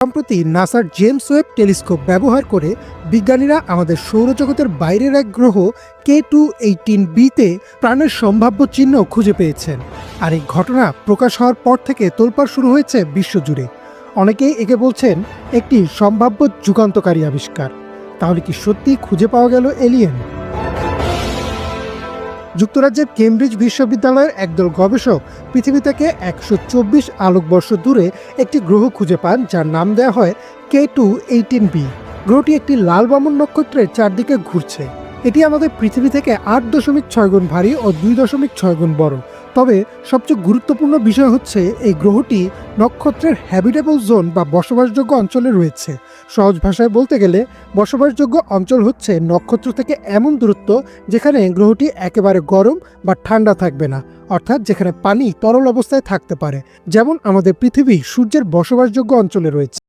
সম্প্রতি নাসার James Webb telescope ব্যবহার করে বিজ্ঞানীরা আমাদের সৌরজগতের বাইরের এক গ্রহ কে টু এইটিন বিতে প্রাণের সম্ভাব্য চিহ্ন খুঁজে পেয়েছেন। আর এই ঘটনা প্রকাশ হওয়ার পর থেকে তোলপাড় শুরু হয়েছে বিশ্বজুড়ে। অনেকেই একে বলছেন একটি সম্ভাব্য যুগান্তকারী আবিষ্কার। তাহলে কি সত্যি খুঁজে পাওয়া গেল এলিয়েন? যুক্তরাজ্যের কেমব্রিজ বিশ্ববিদ্যালয়ের একদল গবেষক পৃথিবী থেকে একশো চব্বিশ আলোকবর্ষ দূরে একটি গ্রহ খুঁজে পান, যার নাম দেওয়া হয় কে টু এইটিন বি। গ্রহটি একটি লাল বামন নক্ষত্রের চারদিকে ঘুরছে। এটি আমাদের পৃথিবী থেকে আট দশমিক ছয় গুণ ভারী ও দুই দশমিক ছয় গুণ বড়। তবে সবচেয়ে গুরুত্বপূর্ণ বিষয় হচ্ছে এই গ্রহটি নক্ষত্রের হ্যাবিটেবল জোন বা বসবাসযোগ্য অঞ্চলে রয়েছে। সহজ ভাষায় বলতে গেলে, বসবাসযোগ্য অঞ্চল হচ্ছে নক্ষত্র থেকে এমন দূরত্ব যেখানে গ্রহটি একেবারে গরম বা ঠান্ডা থাকবে না, অর্থাৎ যেখানে পানি তরল অবস্থায় থাকতে পারে। যেমন আমাদের পৃথিবী সূর্যের বসবাসযোগ্য অঞ্চলে রয়েছে।